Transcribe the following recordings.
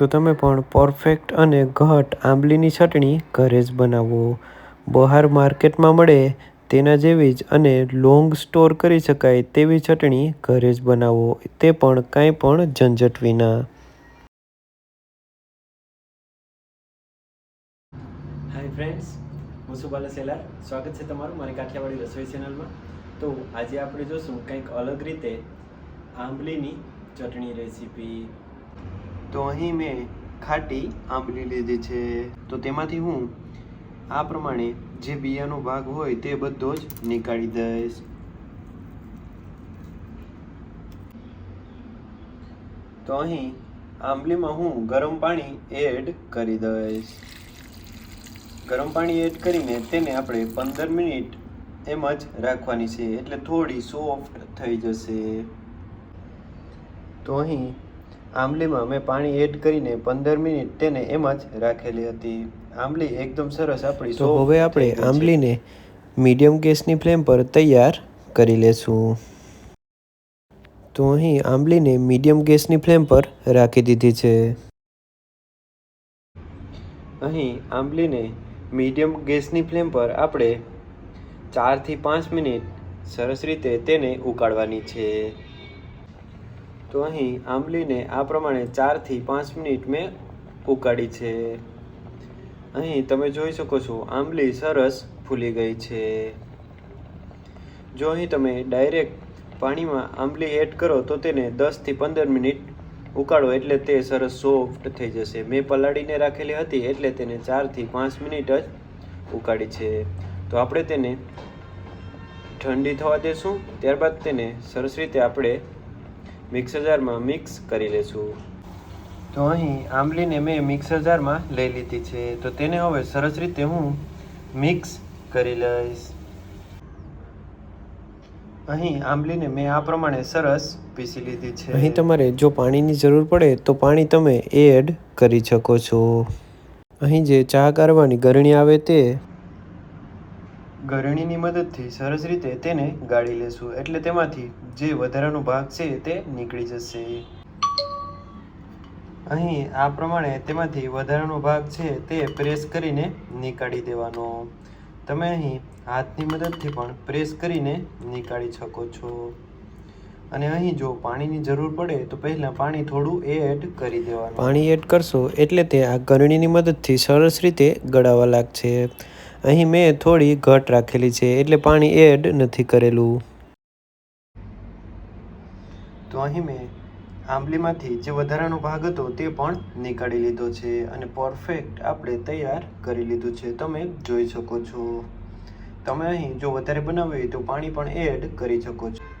તો તમે પણ પરફેક્ટ અને ઘટ આંબલીની ચટણી ઘરે જ બનાવો. બહાર માર્કેટમાં મળે તેના જેવી જ અને લોંગ સ્ટોર કરી શકાય તેવી ચટણી ઘરે જ બનાવો. તે પણ કાંઈ પણ ઝંઝટ વિના. હાય ફ્રેન્ડ્સ હું સુબાલા સેલાર. સ્વાગત છે તમારું મારી કાઠિયાવાડી રસોઈ ચેનલમાં તો આજે આપણે જોશું કંઈક અલગ રીતે આંબલીની ચટણી રેસીપી તો અહીં મેં ખાટી આંબલી લીધી છે. તો તેમાંથી હું આ પ્રમાણે જે બિયાનો ભાગ હોય તે બધો જ નીકાળી દઈશ. તો અહીં આંબલીમાં હું ગરમ પાણી એડ કરી દઈશ. ગરમ પાણી એડ કરીને તેને આપણે પંદર મિનિટ એમ જ રાખવાની છે, એટલે થોડી સોફ્ટ થઈ જશે. તો અહીં આંબલીમાં મેં પાણી એડ કરીને પંદર મિનિટ તેને એમ જ રાખેલી હતી. આંબલી એકદમ સરસ આપણી તો હવે આપણે આંબલીને મીડિયમ ગેસની ફ્લેમ પર તૈયાર કરી લેશું. તો અહીં આંબલીને મીડિયમ ગેસની ફ્લેમ પર રાખી દીધી છે. અહીં આંબલીને મીડિયમ ગેસની ફ્લેમ પર આપણે ચારથી પાંચ મિનિટ સરસ રીતે તેને ઉકાળવાની છે. તો અહીં આંબલીને આ પ્રમાણે ચારથી પાંચ મિનિટ મેં ઉકાળી છે. અહીં તમે જોઈ શકો છો, આંબલી સરસ ફૂલી ગઈ છે. જો અહીં તમે ડાયરેક્ટ પાણીમાં આંબલી એડ કરો, તો તેને દસથી પંદર મિનિટ ઉકાળો એટલે તે સરસ સોફ્ટ થઈ જશે. મેં પલાળીને રાખેલી હતી એટલે તેને ચારથી પાંચ મિનિટ જ ઉકાળી છે. તો આપણે તેને ઠંડી થવા દેશું. ત્યારબાદ તેને સરસ રીતે આપણે મિક્સર જારમાં મિક્સ કરી લેશું. તો અહીં આંબલીને મેં મિક્સર જારમાં લઈ લીધી છે. તો તેને હવે સરસ રીતે હું મિક્સ કરી લઈશ. અહીં આંબલીને મેં આ પ્રમાણે સરસ પીસી લીધી છે. અહીં તમારે જો પાણીની જરૂર પડે તો પાણી તમે એડ કરી શકો છો. અહીં જે ચા કાઢવાની ગરણી આવે તે ગરણીની મદદથી સરસ રીતે તેને ગાળી લેશું. એટલે તેમાંથી જે વધારાનો ભાગ છે તે નીકળી જશે. અહીં આ પ્રમાણે તેમાંથી વધારાનો ભાગ છે તે પ્રેસ કરીને નીકાળી દેવાનો. તમે અહીં હાથની મદદથી પણ પ્રેસ કરીને નીકાળી શકો છો. અને અહીં જો પાણીની જરૂર પડે તો પહેલાં પાણી થોડું એડ કરી દેવાનું. પાણી એડ કરશો એટલે તે આ ગરણીની મદદથી સરસ રીતે ગળાવા લાગશે. અહીં મેં થોડી ઘટ રાખેલી છે, એટલે પાણી એડ નથી કરેલું. તો અહીં મેં આંબલીમાંથી જે વધારાનો ભાગ હતો તે પણ નીકાળી લીધો છે અને પરફેક્ટ આપણે તૈયાર કરી લીધું છે. તમે જોઈ શકો છો. તમે અહીં જો વધારે બનાવ્યું હોય તો પાણી પણ એડ કરી શકો છો.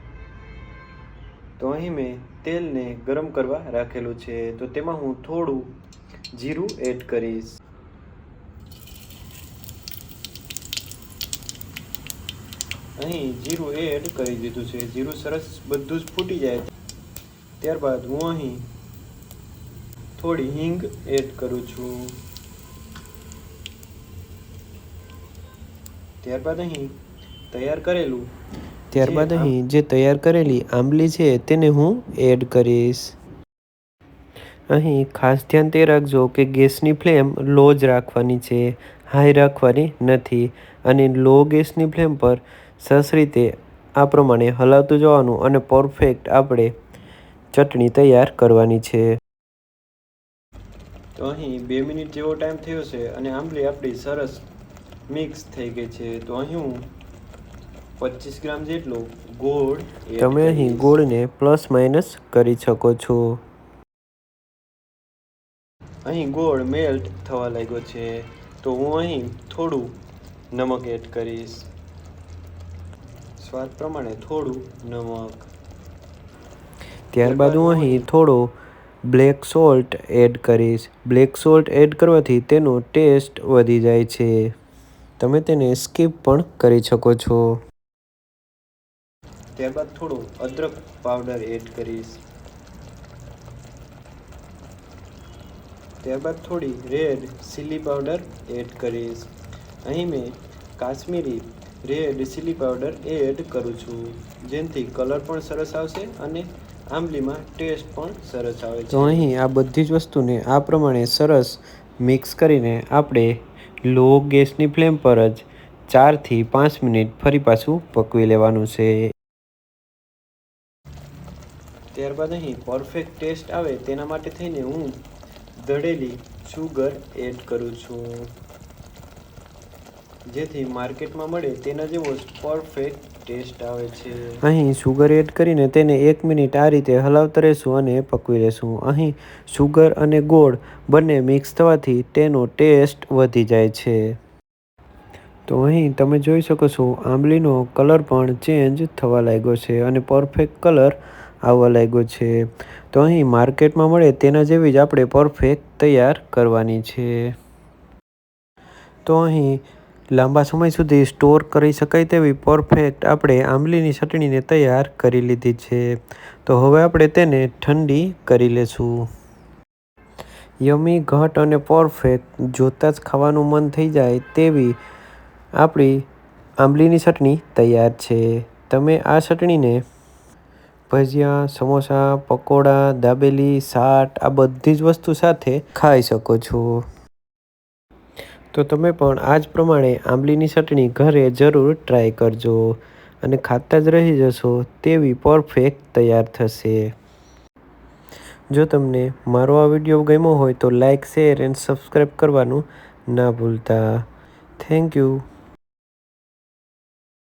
તો અહીં મેં તેલને ગરમ કરવા રાખેલું છે. તો તેમાં હું થોડું જીરું એડ કરીશ. અહીં જીરું એડ કરી દીધું છે. જીરું સરસ બધું જ ફૂટી જાય ત્યારબાદ હું અહીં થોડી હિંગ એડ કરું છું. ત્યારબાદ અહીં તૈયાર કરેલું ત્યારબાદ અહીં જે તૈયાર કરેલી આંબલી છે તેને હું એડ કરીશ. અહીં ખાસ ધ્યાન તે રાખજો કે ગેસની ફ્લેમ લો જ રાખવાની છે. હાઈ રાખવાની નથી. અને લો ગેસની ફ્લેમ પર સરસ રીતે આ પ્રમાણે હલાવતું જવાનું અને પરફેક્ટ આપણે ચટણી તૈયાર કરવાની છે. તો અહીં બે મિનિટ જેવો ટાઈમ થયો છે અને આંબલી આપણી સરસ મિક્સ થઈ ગઈ છે. તો અહીં હું પચીસ ગ્રામ જેટલો ગોળ તમે અહીં ગોળને પ્લસ માઇનસ કરી શકો છો. અહીં ગોળ મેલ્ટ થવા લાગ્યો છે. તો હું અહીં થોડું નમક એડ કરીશ. સ્વાદ પ્રમાણે થોડું નમક. ત્યારબાદ હું અહીં થોડો બ્લેક સોલ્ટ એડ કરીશ. બ્લેક સોલ્ટ એડ કરવાથી તેનો ટેસ્ટ વધી જાય છે. તમે તેને સ્કીપ પણ કરી શકો છો. ત્યારબાદ થોડો અદરક પાવડર એડ કરીશ. ત્યારબાદ થોડી રેડ ચીલી પાવડર એડ કરીશ. અહીં મેં Kashmiri red chilli powder add કરું છું. જેનાથી કલર પણ સરસ આવશે અને આંબલીમાં ટેસ્ટ પણ સરસ આવે છે. તો અહીં આ બધી જ વસ્તુને આ પ્રમાણે સરસ મિક્સ કરીને આપણે લો ગેસની ફ્લેમ પર જ ચારથી પાંચ મિનિટ ફરી પાછું પકવી લેવાનું છે. ત્યારબાદ અહીં પરફેક્ટ ટેસ્ટ આવે તેના માટે થઈને હું દળેલી સુગર એડ કરું છું. જેથી માર્કેટમાં મળે તેના જેવો પરફેક્ટ ટેસ્ટ આવે છે. અહીં સુગર એડ કરીને તેને એક મિનિટ આ રીતે હલાવતા રહેશું અને પકવી લેશું. અહીં સુગર અને ગોળ બંને મિક્સ થવાથી તેનો ટેસ્ટ વધી જાય છે. તો અહીં તમે જોઈ શકો છો, આંબલીનો કલર પણ ચેન્જ થવા લાગ્યો છે અને પરફેક્ટ કલર આવવા લાગ્યો છે. તો અહીં માર્કેટમાં મળે તેના જેવી જ આપણે પરફેક્ટ તૈયાર કરવાની છે. તો અહીં લાંબા સમય સુધી સ્ટોર કરી શકાય તેવી પરફેક્ટ આપણે આંબલીની ચટણીને તૈયાર કરી લીધી છે. તો હવે આપણે તેને ઠંડી કરી લેશું. યમી, ઘટ અને પરફેક્ટ જોતાં જ ખાવાનું મન થઈ જાય તેવી આપણી આંબલીની ચટણી તૈયાર છે. તમે આ ચટણીને ભજીયા, સમોસા, પકોડા, દાબેલી શાટ આ બધી જ વસ્તુ સાથે ખાઈ શકો છો. તો તમે પણ આ જ પ્રમાણે આંબલીની ચટણી ઘરે જરૂર ટ્રાય કરજો અને ખાતા જ રહી જશો તેવી પરફેક્ટ તૈયાર થશે. જો તમને મારો આ વીડિયો ગમ્યો હોય તો લાઇક શેર એન્ડ સબસ્ક્રાઈબ કરવાનું ના ભૂલતા. Thank you